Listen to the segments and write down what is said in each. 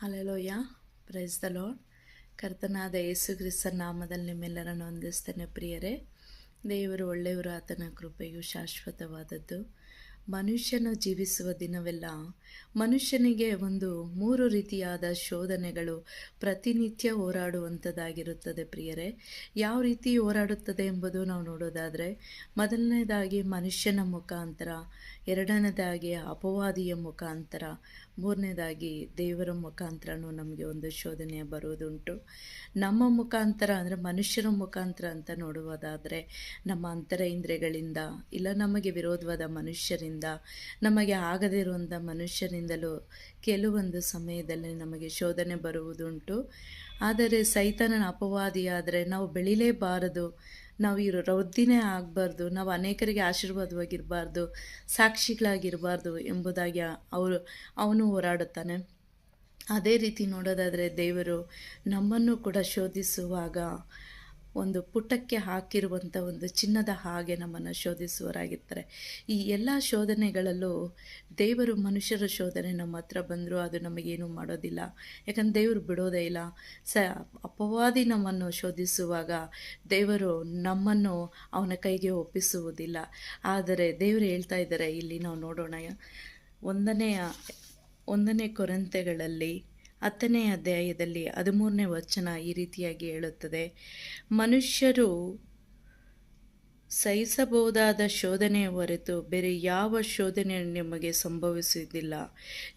ಹಲೆಲೋಯ praise the lord ಕರ್ತನಾದ ಯೇಸು ಕ್ರಿಸ್ತನ ನಾಮದಲ್ಲಿ ನಿಮ್ಮೆಲ್ಲರನ್ನು ಹೊಂದಿಸ್ತೇನೆ ಪ್ರಿಯರೇ. ದೇವರು ಒಳ್ಳೆಯವರು, ಆತನ ಕೃಪೆಯು ಶಾಶ್ವತವಾದದ್ದು. ಮನುಷ್ಯನು ಜೀವಿಸುವ ದಿನವೆಲ್ಲ ಮನುಷ್ಯನಿಗೆ ಒಂದು ಮೂರು ರೀತಿಯಾದ ಶೋಧನೆಗಳು ಪ್ರತಿನಿತ್ಯ ಹೋರಾಡುವಂಥದ್ದಾಗಿರುತ್ತದೆ ಪ್ರಿಯರೇ. ಯಾವ ರೀತಿ ಹೋರಾಡುತ್ತದೆ ಎಂಬುದು ನಾವು ನೋಡೋದಾದರೆ, ಮೊದಲನೇದಾಗಿ ಮನುಷ್ಯನ ಮುಖಾಂತರ, ಎರಡನೇದಾಗಿ ಅಪವಾದಿಯ ಮುಖಾಂತರ, ಮೂರನೇದಾಗಿ ದೇವರ ಮುಖಾಂತರನೂ ನಮಗೆ ಒಂದು ಶೋಧನೆ ಬರುವುದುಂಟು. ನಮ್ಮ ಮುಖಾಂತರ ಅಂದರೆ ಮನುಷ್ಯರ ಮುಖಾಂತರ ಅಂತ ನೋಡುವುದಾದರೆ, ನಮ್ಮ ಅಂತರ ಇಂದ್ರಿಯಗಳಿಂದ ಇಲ್ಲ, ನಮಗೆ ವಿರೋಧವಾದ ಮನುಷ್ಯರಿಂದ ನಮಗೆ ಆಗದೇ ಇರುವಂಥ ಮನುಷ್ಯರಿಂದಲೂ ಕೆಲವೊಂದು ಸಮಯದಲ್ಲಿ ನಮಗೆ ಶೋಧನೆ ಬರುವುದುಂಟು. ಆದರೆ ಸೈತಾನನ ಅಪವಾದಿಯಾದರೆ ನಾವು ಬೆಳಿಲೇಬಾರದು, ನಾವು ಇರೋ ರೌದ್ದಿನೇ ಆಗಬಾರ್ದು, ನಾವು ಅನೇಕರಿಗೆ ಆಶೀರ್ವಾದವಾಗಿರಬಾರ್ದು, ಸಾಕ್ಷಿಗಳಾಗಿರಬಾರ್ದು ಎಂಬುದಾಗಿ ಅವರು, ಅವನು ಹೋರಾಡುತ್ತಾನೆ. ಅದೇ ರೀತಿ ನೋಡೋದಾದರೆ ದೇವರು ನಮ್ಮನ್ನು ಕೂಡ ಶೋಧಿಸುವಾಗ ಒಂದು ಪುಟಕ್ಕೆ ಹಾಕಿರುವಂಥ ಒಂದು ಚಿನ್ನದ ಹಾಗೆ ನಮ್ಮನ್ನು ಶೋಧಿಸುವರಾಗಿರ್ತಾರೆ ಈ ಎಲ್ಲ ಶೋಧನೆಗಳಲ್ಲೂ ದೇವರು ಮನುಷ್ಯರ ಶೋಧನೆ ನಮ್ಮ ಹತ್ರ ಬಂದರೂ ಅದು ನಮಗೇನು ಮಾಡೋದಿಲ್ಲ. ಯಾಕಂದ್ರೆ ದೇವರು ಬಿಡೋದೇ ಇಲ್ಲ. ಸ, ಅಪವಾದಿ ನಮ್ಮನ್ನು ಶೋಧಿಸುವಾಗ ದೇವರು ನಮ್ಮನ್ನು ಅವನ ಕೈಗೆ ಒಪ್ಪಿಸುವುದಿಲ್ಲ. ಆದರೆ ದೇವರು ಹೇಳ್ತಾ ಇದ್ದಾರೆ, ಇಲ್ಲಿ ನಾವು ನೋಡೋಣ. ಒಂದನೆಯ, ಒಂದನೇ ಕೊರಂತೆಗಳಲ್ಲಿ ಹತ್ತನೇ ಅಧ್ಯಾಯದಲ್ಲಿ ಹದಿಮೂರನೇ ವಚನ ಈ ರೀತಿಯಾಗಿ ಹೇಳುತ್ತದೆ. ಮನುಷ್ಯರು ಸಹಿಸಬಹುದಾದ ಶೋಧನೆ ಹೊರತು ಬೇರೆ ಯಾವ ಶೋಧನೆ ನಿಮಗೆ ಸಂಭವಿಸುವುದಿಲ್ಲ.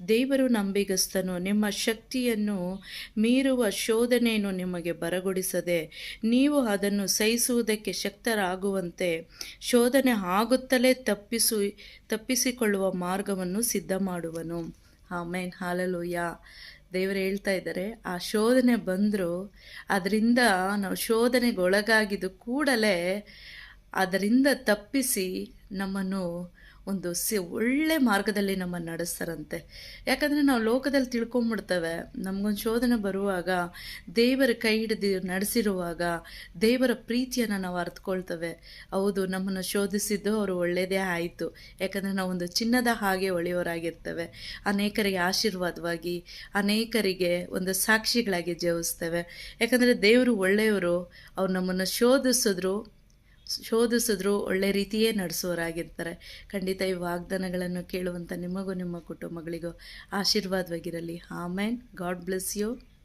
ದೇವರು ನಂಬಿಗಸ್ತನು, ನಿಮ್ಮ ಶಕ್ತಿಯನ್ನು ಮೀರುವ ಶೋಧನೆಯನ್ನು ನಿಮಗೆ ಬರಗೊಡಿಸದೆ ನೀವು ಅದನ್ನು ಸಹಿಸುವುದಕ್ಕೆ ಶಕ್ತರಾಗುವಂತೆ ಶೋಧನೆ ಆಗುತ್ತಲೇ ತಪ್ಪಿಸು, ತಪ್ಪಿಸಿಕೊಳ್ಳುವ ಮಾರ್ಗವನ್ನು ಸಿದ್ಧ ಮಾಡುವನು ಆಮೇನ್. ಹಾಲಲೂಯ. ದೇವರು ಹೇಳ್ತಾ ಇದ್ದಾರೆ ಆ ಶೋಧನೆ ಬಂದರೂ ಅದರಿಂದ ನಾವು ಶೋಧನೆಗೆ ಒಳಗಾಗಿದ್ದು ಕೂಡಲೇ ಅದರಿಂದ ತಪ್ಪಿಸಿ ನಮ್ಮನ್ನು ಒಂದು ಸಿ, ಒಳ್ಳೆ ಮಾರ್ಗದಲ್ಲಿ ನಮ್ಮನ್ನು ನಡೆಸ್ತಾರಂತೆ. ಯಾಕಂದರೆ ನಾವು ಲೋಕದಲ್ಲಿ ತಿಳ್ಕೊಂಬಿಡ್ತೇವೆ. ನಮಗೊಂದು ಶೋಧನೆ ಬರುವಾಗ, ದೇವರ ಕೈ ಹಿಡಿದು ನಡೆಸಿರುವಾಗ, ದೇವರ ಪ್ರೀತಿಯನ್ನು ನಾವು ಅರ್ಥಕೊಳ್ತೇವೆ ಹೌದು, ನಮ್ಮನ್ನು ಶೋಧಿಸಿದ್ದು ಅವರು ಒಳ್ಳೆಯದೇ ಆಯಿತು. ಯಾಕಂದರೆ ನಾವು ಒಂದು ಚಿನ್ನದ ಹಾಗೆ ಒಳೆಯೋರಾಗಿರ್ತೇವೆ. ಅನೇಕರಿಗೆ ಆಶೀರ್ವಾದವಾಗಿ, ಅನೇಕರಿಗೆ ಒಂದು ಸಾಕ್ಷಿಗಳಾಗಿ ಜೀವಿಸ್ತೇವೆ. ಯಾಕಂದರೆ ದೇವರು ಒಳ್ಳೆಯವರು, ಅವ್ರು ನಮ್ಮನ್ನು ಶೋಧಿಸಿದ್ರು ಶೋಧಿಸಿದ್ರು ಒಳ್ಳೆ ರೀತಿಯೇ ನಡೆಸೋರಾಗಿರ್ತಾರೆ ಖಂಡಿತ ಈ ವಾಗ್ದಾನಗಳನ್ನು ಕೇಳುವಂಥ ನಿಮಗೂ ನಿಮ್ಮ ಕುಟುಂಬಗಳಿಗೂ ಆಶೀರ್ವಾದವಾಗಿರಲಿ. ಆಮೇನ್. God bless you.